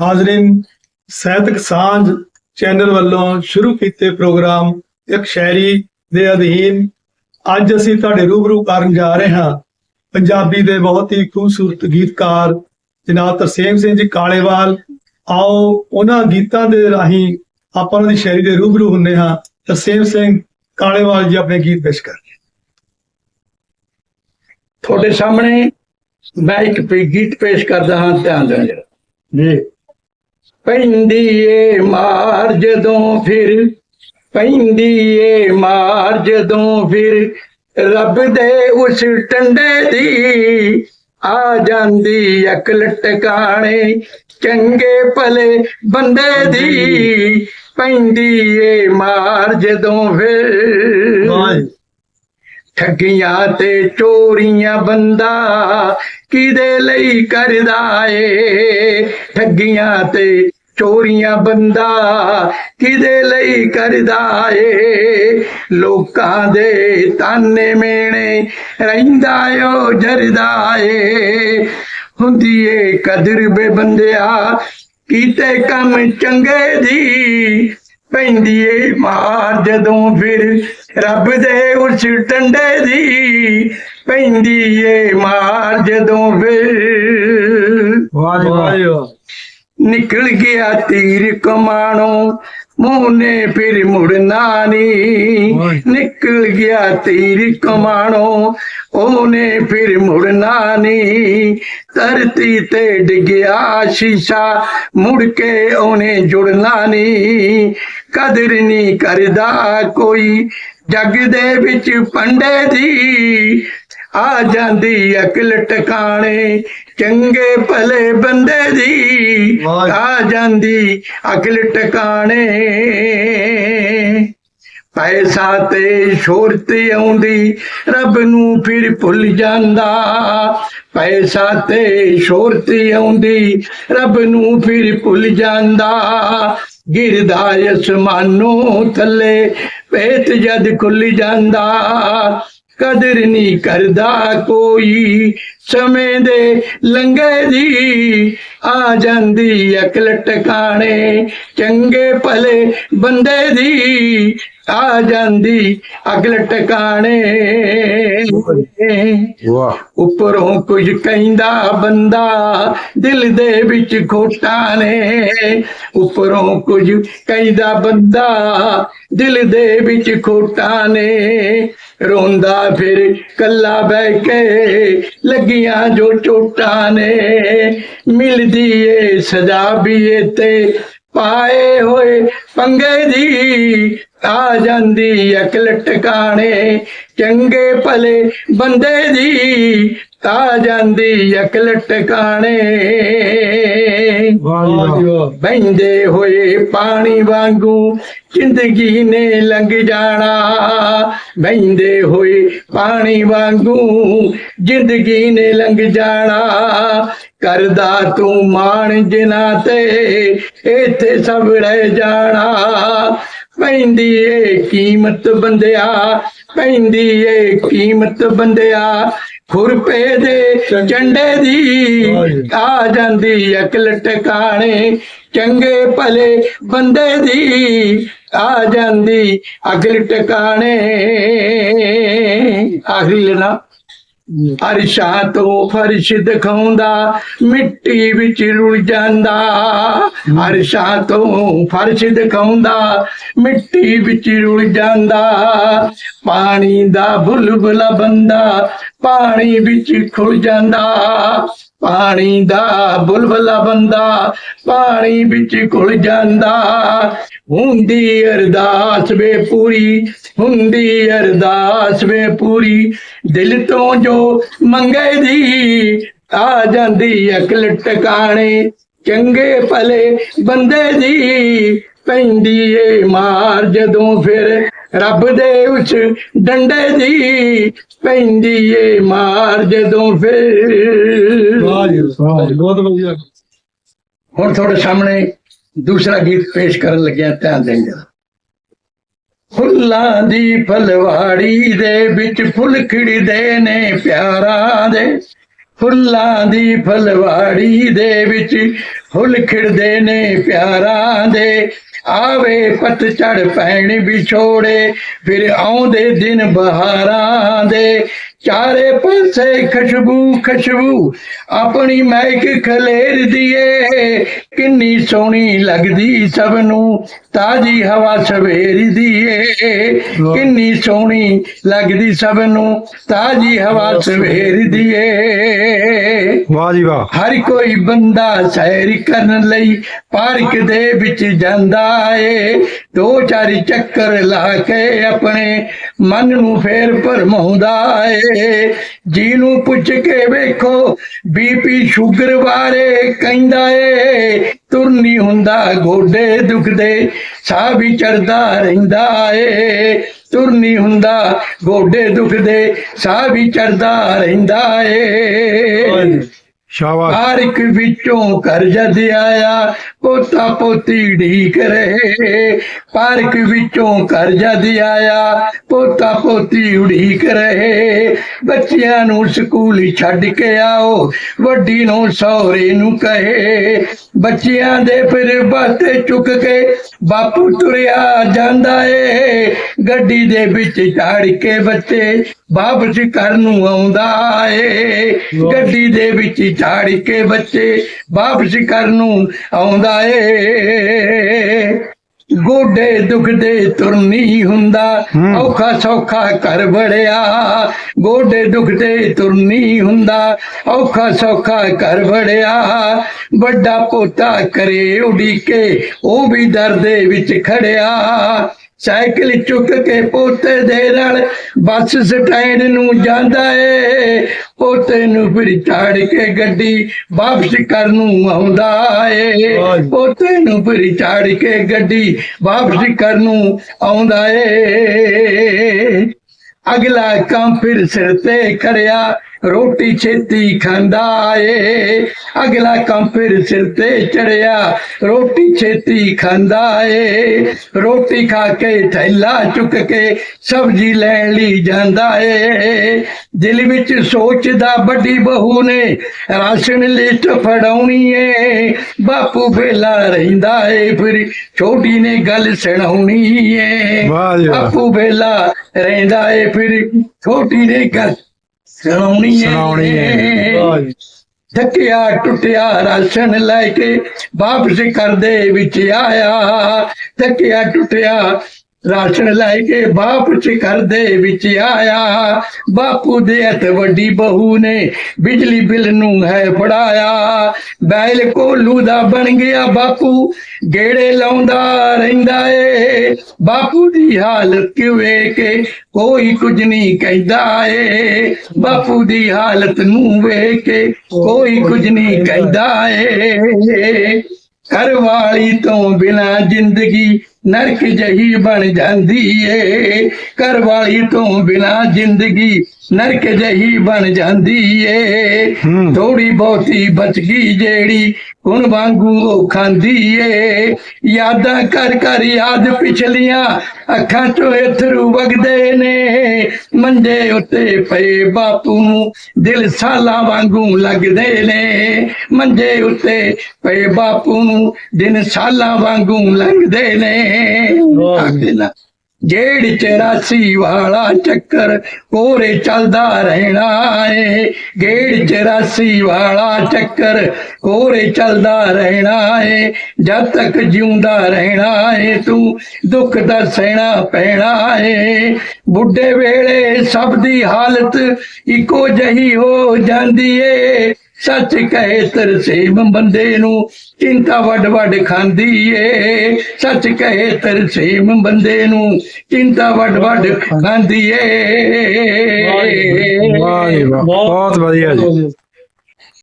ਹਾਜ਼ਰੀਨ ਸਾਹਿਤਕ ਸਾਂਝ ਚੈਨਲ ਵੱਲੋਂ ਸ਼ੁਰੂ ਕੀਤੇ ਪ੍ਰੋਗਰਾਮ ਇੱਕ ਸ਼ਾਇਰੀ ਦੇ ਅਧੀਨ ਅੱਜ ਅਸੀਂ ਤੁਹਾਡੇ ਰੂਬਰੂ ਕਰਨ ਜਾ ਰਹੇ ਹਾਂ। ਪੰਜਾਬੀ ਦੇ ਬਹੁਤ ਹੀ ਖੂਬਸੂਰਤ ਗੀਤਕਾਰ ਜਨਾਬ ਤਰਸੇਮ ਸਿੰਘ ਜੀ ਕਾਲੇਵਾਲ ਆਓ ਉਹਨਾਂ ਗੀਤਾਂ ਦੇ ਰਾਹੀਂ ਆਪਾਂ ਉਹਨਾਂ ਦੀ ਸ਼ਾਇਰੀ ਦੇ ਰੂਬਰੂ ਹੁੰਨੇ ਹਾਂ। ਤਰਸੇਮ ਸਿੰਘ ਕਾਲੇਵਾਲ ਜੀ ਆਪਣੇ ਗੀਤ ਪੇਸ਼ ਕਰ ਤੁਹਾਡੇ ਸਾਹਮਣੇ ਮੈਂ ਇੱਕ ਗੀਤ ਪੇਸ਼ ਕਰਦਾ ਹਾਂ ਧਿਆਨ ਦੇਣਾ ਜਰਾ। ਜੀ। ਪੈਂਦੀ ਏ ਮਾਰ ਜਦੋਂ ਫਿਰ ਪੈਂਦੀ ਏ ਮਾਰ ਜਦੋਂ ਫਿਰ ਰੱਬ ਦੇ ਉਸ ਟੰਡੇ ਦੀ ਆ ਜਾਂਦੀ ਅਕਲ ਟਿਕਾਣੇ ਚੰਗੇ ਭਲੇ ਬੰਦੇ ਦੀ ਪੈਂਦੀ ਏ ਮਾਰ ਜਦੋਂ ਫਿਰ। ਠੱਗੀਆਂ ਤੇ ਚੋਰੀਆਂ ਬੰਦਾ ਕਿਦੇ ਲਈ ਕਰਦਾ ਏ? ਠੱਗੀਆਂ ਤੇ ਚੋਰੀਆਂ ਬੰਦਾ ਕਿਦੇ ਲਈ ਕਰਦਾ ਏ? ਲੋਕਾਂ ਦੇ ਤਾਨੇ ਮੇਣੇ ਰਹਿੰਦਾ ਓ ਜਰਦਾ ਏ। ਹੁੰਦੀ ਏ ਕਦਰ ਬੇ ਬੰਦਿਆ ਕੀਤੇ ਕੰਮ ਚੰਗੇ ਦੀ। ਪੈਂਦੀ ਏ ਮਾਰ ਜਦੋਂ ਫਿਰ ਰੱਬ ਦੇ ਉਸ ਟੰਡੇ ਦੀ। ਪੈਂਦੀ ਏ ਮਾਰ ਜਦੋਂ ਫਿਰ ਵਾਹ ਵਾਹ ਨਿਕਲ ਗਿਆ ਤੀਰ ਕਮਾਣੋ ਮੂੰਹ ਨੇ ਫਿਰ ਮੁੜਨਾ ਨਹੀਂ ਨਿਕਲ ਗਿਆ ਤੀਰ ਕਮਾਣੋ ਉਹਨੇ ਫਿਰ ਮੁੜਨਾ ਨਹੀਂ ਧਰਤੀ ਤੇ ਡਿੱਗਿਆ ਸ਼ੀਸ਼ਾ ਮੁੜ ਕੇ ਉਹਨੇ ਜੁੜਨਾ ਨਹੀਂ ਕਦਰ ਨਹੀਂ ਕਰਦਾ ਕੋਈ ਜੱਗ ਦੇ ਵਿੱਚ ਪੰਡੇ ਦੀ ਆ ਜਾਂਦੀ ਅਕਲ ਟਿਕਾਣੇ ਚੰਗੇ ਭਲੇ ਬੰਦੇ ਦੀ। ਆ ਜਾਂਦੀ ਅਕਲ ਟਿਕਾਣੇ। ਪੈਸਾ ਤੇ ਸ਼ੋਹਰਤ ਆਉਂਦੀ ਰੱਬ ਨੂੰ ਫਿਰ ਭੁੱਲ ਜਾਂਦਾ। ਪੈਸਾ ਤੇ ਸ਼ੋਹਰਤ ਆਉਂਦੀ ਰੱਬ ਨੂੰ ਫਿਰ ਭੁੱਲ ਜਾਂਦਾ। ਗਿਰਦਾ ਅਸਮਾਨੋਂ ਥੱਲੇ ਪੇਤ ਜਦ ਖੁੱਲ ਜਾਂਦਾ। ਕਦਰ ਨਹੀਂ ਕਰਦਾ ਕੋਈ ਸਮੇਂ ਦੇ ਲੰਘੇ ਦੀ ਆ ਜਾਂਦੀ ਅਕਲ ਟਿਕਾਣੇ ਚੰਗੇ ਭਲੇ ਬੰਦੇ ਦੀ ਆ ਜਾਂਦੀ ਅਕਲ ਟਿਕਾਣੇ ਵਾਹ। ਉੱਪਰੋਂ ਕੁਝ ਕਹਿੰਦਾ ਬੰਦਾ ਦਿਲ ਦੇ ਵਿੱਚ ਖੋਟਾਂ ਨੇ। ਉੱਪਰੋਂ ਕੁਝ ਕਹਿੰਦਾ ਬੰਦਾ ਦਿਲ ਦੇ ਵਿੱਚ ਖੋਟਾਂ ਨੇ। ਰੋਂਦਾ ਫਿਰ ਕੱਲਾ ਬਹਿ ਕੇ ਲੱਗੀਆਂ ਜੋ ਚੋਟਾਂ ਨੇ। ਮਿਲਦੀ ਏ ਸਜ਼ਾ ਵੀ ਤੇ ਪਾਏ ਹੋਏ ਪੰਗੇ ਦੀ ਆ ਜਾਂਦੀ ਅਕਲ ਟਿਕਾਣੇ ਚੰਗੇ ਭਲੇ ਬੰਦੇ ਦੀ ਆ ਜਾਂਦੀ ਅਕਲ ਟਿਕਾਣੇ ਵਾਹ ਹੋਏ ਪਾਣੀ ਵਾਂਗੂ, ਜ਼ਿੰਦਗੀ ਨੇ ਲੰਘ ਜਾਣਾ। ਬਹਿੰਦੇ ਹੋਏ ਪਾਣੀ ਵਾਂਗੂ, ਜ਼ਿੰਦਗੀ ਨੇ ਲੰਘ ਜਾਣਾ। ਕਰਦਾ ਤੂੰ ਮਾਣ ਜਿਨਾ ਤੇ, ਇੱਥੇ ਸਭ ਰਹਿ ਜਾਣਾ। ਪੈਂਦੀ ਏ ਕੀਮਤ ਬੰਦਿਆ ਪੈਂਦੀ ਏ ਕੀਮਤ ਬੰਦਿਆ। ਖੁਰਪੇ ਦੇ ਝੰਡੇ ਦੀ ਆ ਜਾਂਦੀ ਅਕਲ ਟਿਕਾਣੇ ਚੰਗੇ ਭਲੇ ਬੰਦੇ ਦੀ ਆ ਜਾਂਦੀ ਅਕਲ ਟਿਕਾਣੇ। ਆਖਰੀ ਲੈਣਾ ਅਰਸ਼ਾਂ ਤੋਂ ਫਰਸ਼ ਦਿਖਾਉਂਦਾ, ਮਿੱਟੀ ਵਿੱਚ ਰੁਲ ਜਾਂਦਾ। ਅਰਸ਼ਾਂ ਤੋਂ ਫਰਸ਼ ਦਿਖਾਉਂਦਾ, ਮਿੱਟੀ ਵਿੱਚ ਰੁਲ ਜਾਂਦਾ। ਪਾਣੀ ਦਾ ਬੁਲਬੁਲਾ ਬੰਦਾ, ਪਾਣੀ ਵਿੱਚ ਖੁੱਲ ਜਾਂਦਾ। ਪਾਣੀ ਦਾ ਬੁਲਬੁਲਾ ਬੰਦਾ ਪਾਣੀ ਵਿੱਚ ਘੁਲ ਜਾਂਦਾ। ਹੁੰਦੀ ਅਰਦਾਸ ਵੇ ਪੂਰੀ, ਹੁੰਦੀ ਅਰਦਾਸ ਵੇ ਪੂਰੀ। ਦਿਲ ਤੋਂ ਜੋ ਮੰਗੇ ਦੀ ਆ ਜਾਂਦੀ ਅਕਲ ਟਿਕਾਣੇ ਚੰਗੇ ਭਲੇ ਬੰਦੇ ਦੀ ਪੈਂਦੀ ਏ ਮਾਰ ਜਦੋਂ ਫਿਰ ਰੱਬ ਦੇ ਉਸ ਡੰਡੇ ਦੀ ਪੈਂਦੀ ਏ ਮਾਰ ਜਦੋਂ ਫਿਰ। ਵਾਹ ਜੀ ਵਾਹ ਜੀ, ਬਹੁਤ ਵਧੀਆ। ਹੁਣ ਤੁਹਾਡੇ ਸਾਹਮਣੇ ਦੂਸਰਾ ਗੀਤ ਪੇਸ਼ ਕਰਨ ਲੱਗਿਆ ਧਿਆਨ ਦੇਣ ਜਰਾ। ਫੁੱਲਾਂ ਦੀ ਫਲਵਾੜੀ ਦੇ ਵਿੱਚ ਫੁੱਲ ਖਿੜਦੇ ਨੇ ਪਿਆਰਾਂ ਦੇ। ਫੁੱਲਾਂ ਦੀ ਫਲਵਾੜੀ ਦੇ ਵਿੱਚ ਫੁੱਲ ਖਿੜਦੇ ਨੇ ਪਿਆਰਾਂ ਦੇ। ਆਵੇ ਪਤਝੜ ਪੈਣ ਵਿਛੋੜੇ, ਫਿਰ ਆਉਂਦੇ ਦਿਨ ਬਹਾਰਾਂ ਦੇ। ਚਾਰੇ ਪਾਸੇ ਖੁਸ਼ਬੂ ਖੁਸ਼ਬੂ, ਆਪਣੀ ਮਹਿਕ ਖਲੇਰ ਦੀਏ। ਕਿੰਨੀ ਸੋਹਣੀ ਲੱਗਦੀ ਸਭ ਨੂੰ। ਤਾਜੀ ਹਵਾ ਸਵੇਰ ਦੀਏ। ਕਿੰਨੀ ਸੋਹਣੀ ਲੱਗਦੀ ਸਭ ਨੂੰ ਤਾਜੀ ਹਵਾ ਸਵੇਰ ਵਾਹ ਜੀ ਵਾਹ। ਹਰ ਕੋਈ ਬੰਦਾ ਸੈਰ ਕਰਨ ਲਈ ਪਾਰਕ ਦੇ ਵਿੱਚ ਜਾਂਦਾ ਏ। ਦੋ ਚਾਰ ਚੱਕਰ ਲਾ ਕੇ ਆਪਣੇ ਮਨ ਨੂੰ ਫੇਰ ਭਰਮਾਉਂਦਾ ਏ। ਜਿਹਨੂੰ ਪੁੱਛ ਕੇ ਵੇਖੋ ਬੀਪੀ ਸ਼ੂਗਰ ਬਾਰੇ ਕਹਿੰਦਾ ਏ। ਤੁਰ ਨਹੀਂ ਹੁੰਦਾ ਗੋਡੇ ਦੁਖਦੇ। ਸਾਹ ਵੀ ਚੜਦਾ ਰਹਿੰਦਾ ਏ, ਤੁਰ ਨਹੀਂ ਹੁੰਦਾ, ਗੋਡੇ ਦੁਖਦੇ, ਸਾਹ ਵੀ ਚੜਦਾ ਰਹਿੰਦਾ ਏ। ਸ਼ਾਬਾਸ਼। ਪਾਰਕ ਵਿੱਚੋਂ ਘਰ ਜਦ ਆਇਆ ਪੋਤਾ ਪੋਤੀ ਢੀਕ ਰਹੇ। ਪਾਰਕ ਵਿੱਚੋਂ ਘਰ ਜਦ ਆਇਆ ਪੋਤਾ ਪੋਤੀ ਉਡੀਕ ਰਹੇ। ਬੱਚਿਆਂ ਨੂੰ ਸਕੂਲ ਛੱਡ ਕੇ ਆਓ ਵੱਡੀ ਨੂੰ ਸਹੁਰੇ ਨੂੰ ਕਹੇ। ਬੱਚਿਆਂ ਦੇ ਫਿਰ ਬਾਤੇ ਚੁੱਕ ਕੇ ਬਾਪੂ ਤੁਰਿਆ ਜਾਂਦਾ ਏ। ਗੱਡੀ ਦੇ ਵਿੱਚ ਝਾੜ ਕੇ ਬੱਚੇ ਵਾਪਸ ਘਰ ਨੂੰ ਆਉਂਦਾ ਏ। ਗੱਡੀ ਦੇ ਵਿੱਚ ਝਾੜ ਕੇ ਬੱਚੇ ਵਾਪਸ ਘਰ ਨੂੰ ਆਉਂਦਾ ਏ। ਗੋਡੇ ਦੁਖਦੇ ਤੁਰ ਨਹੀਂ ਹੁੰਦਾ। ਔਖਾ ਸੌਖਾ ਕਰ ਬੜਿਆ ਗੋਡੇ ਦੁਖਦੇ ਤੁਰ ਨਹੀਂ ਹੁੰਦਾ ਔਖਾ ਸੌਖਾ ਕਰ ਬੜਿਆ ਵੱਡਾ ਪੋਤਾ ਕਰੇ ਉਡੀਕੇ ਉਹ ਵੀ ਦਰ ਦੇ ਵਿੱਚ ਖੜਿਆ। ਸਾਈਕਲ ਚੁੱਕ ਕੇ ਪੋਤੇ ਦੇ ਨਾਲ ਬੱਸ ਸਟੈਂਡ ਨੂੰ ਜਾਂਦਾ ਏ। ਪੋਤੇ ਨੂੰ ਫਿਰ ਚਾੜ ਕੇ ਗੱਡੀ ਵਾਪਸ ਕਰ ਨੂੰ ਆਉਂਦਾ ਏ। ਪੋਤੇ ਨੂੰ ਫਿਰ ਚਾੜ ਕੇ ਗੱਡੀ ਵਾਪਸ ਕਰ ਨੂੰ ਆਉਂਦਾ ਏ। ਅਗਲਾ ਕੰਮ ਫਿਰ ਸਿਰ ਤੇ ਕਰਿਆ। ਰੋਟੀ ਛੇਤੀ ਖਾਂਦਾ ਏ। ਅਗਲਾ ਕੰਮ ਫਿਰ ਸਿਰ ਤੇ ਚੜਿਆ। ਰੋਟੀ ਛੇਤੀ ਖਾਂਦਾ ਏ। ਰੋਟੀ ਖਾ ਕੇ ਥੈਲਾ ਚੁੱਕ ਕੇ ਸਬਜ਼ੀ ਲੈਣ ਲਈ ਜਾਂਦਾ ਏ। ਦਿਲ ਵਿੱਚ ਸੋਚਦਾ ਵੱਡੀ ਬਹੂ ਨੇ ਰਾਸ਼ਨ ਲਿਸਟ ਫੜਾਉਣੀ ਏ। ਬਾਪੂ ਵੇਲਾ ਰਹਿੰਦਾ ਏ ਫਿਰ ਛੋਟੀ ਨੇ ਗੱਲ ਸੁਣਾਉਣੀ ਏ। ਬਾਪੂ ਵੇਲਾ ਰਹਿੰਦਾ ਏ ਫਿਰ ਛੋਟੀ ਨੇ ਗੱਲ ਸੁਣਾਉਣੀ ਸੁਣਾਉਣੀ ਜੀ। ਥੱਕਿਆ ਟੁੱਟਿਆ ਰਾਸ਼ਨ ਲੈ ਕੇ ਵਾਪਸ ਕਰਦੇ ਵਿੱਚ ਆਇਆ। ਥੱਕਿਆ ਟੁੱਟਿਆ ਰਾਸ਼ਨ ਲੈ ਕੇ ਵਾਪ ਚ ਘਰ ਦੇ ਵਿੱਚ ਆਇਆ। ਬਾਪੂ ਦੇ ਹੱਥ ਵੱਡੀ ਬਹੂ ਨੇ ਬਿਜਲੀ ਬਿੱਲ ਨੂੰ ਹੈ ਫੜਾਇਆ। ਬੈਲ ਕੋਲੂ ਦਾ ਬਣ ਗਿਆ ਬਾਪੂ, ਗੇੜੇ ਲਾਉਂਦਾ ਰਹਿੰਦਾ ਏ। ਬਾਪੂ ਦੀ ਹਾਲਤ ਕਿਵੇਂ ਕੇ ਕੋਈ ਕੁਝ ਨਹੀਂ ਕਹਿੰਦਾ ਏ। ਬਾਪੂ ਦੀ ਹਾਲਤ ਨੂੰ ਵੇਖ ਕੇ ਕੋਈ ਕੁਝ ਨਹੀਂ ਕਹਿੰਦਾ ਏ। ਘਰ ਵਾਲੀ ਤੋਂ ਬਿਨਾ ਜ਼ਿੰਦਗੀ ਨਰਕ ਜਹੀ ਬਣ ਜਾਂਦੀ ਏ। ਘਰ ਵਾਲੀ ਤੋਂ ਬਿਨਾ ਜ਼ਿੰਦਗੀ ਨਰਕ ਜਹੀ ਬਣ ਜਾਂਦੀ ਏ। ਥੋੜੀ ਬਹੁਤੀ ਬਚ ਗਈ ਜਿਹੜੀ ਹੁਣ ਵਾਂਗੂ ਉਹ ਖਾਂਦੀ ਏ। ਯਾਦਾਂ ਕਰ ਕਰ ਯਾਦ ਪਿਛਲੀਆਂ ਅੱਖਾਂ ਚੋਂ ਅਥਰੂ ਵਗਦੇ ਨੇ। ਮੰਜੇ ਉੱਤੇ ਪਏ ਬਾਪੂ ਨੂੰ ਦਿਲ ਸਾਲਾਂ ਵਾਂਗੂ ਲੱਗਦੇ ਨੇ। ਮੰਜੇ ਉੱਤੇ ਪਏ ਬਾਪੂ ਨੂੰ ਦਿਨ ਸਾਲਾਂ ਵਾਂਗੂ ਲੰਘਦੇ ਨੇ। ਆਖਦੇ ਨਾ ਜੇੜ 84 ਵਾਲਾ ਚੱਕਰ ਕੋਰੇ ਚੱਲਦਾ ਰਹਿਣਾ ਏ। ਗੇੜ 84 ਵਾਲਾ ਚੱਕਰ ਕੋਰੇ ਚੱਲਦਾ ਰਹਿਣਾ ਏ। ਜਦ ਤੱਕ ਜਿਉਂਦਾ ਰਹਿਣਾ ਏ ਤੂੰ ਦੁੱਖ ਦਾ ਸਹਿਣਾ ਪੈਣਾ ਏ। ਬੁੱਢੇ ਵੇਲੇ ਸਭ ਦੀ ਹਾਲਤ ਇੱਕੋ ਜਹੀ ਹੋ ਜਾਂਦੀ ਏ। ਸੱਚ ਕਹੇ ਤਰਸੇਮ ਬੰਦੇ ਨੂੰ, ਚਿੰਤਾ ਵੱਡ ਵੱਡ ਖਾਂਦੀ ਏ। ਸੱਚ ਕਹੇ ਤਰਸੇਮ ਬੰਦੇ ਨੂੰ, ਚਿੰਤਾ ਵੱਡ ਵੱਡ ਖਾਂਦੀ ਏ। ਵਾਹ ਵਾਹ ਬਹੁਤ ਵਧੀਆ ਜੀ।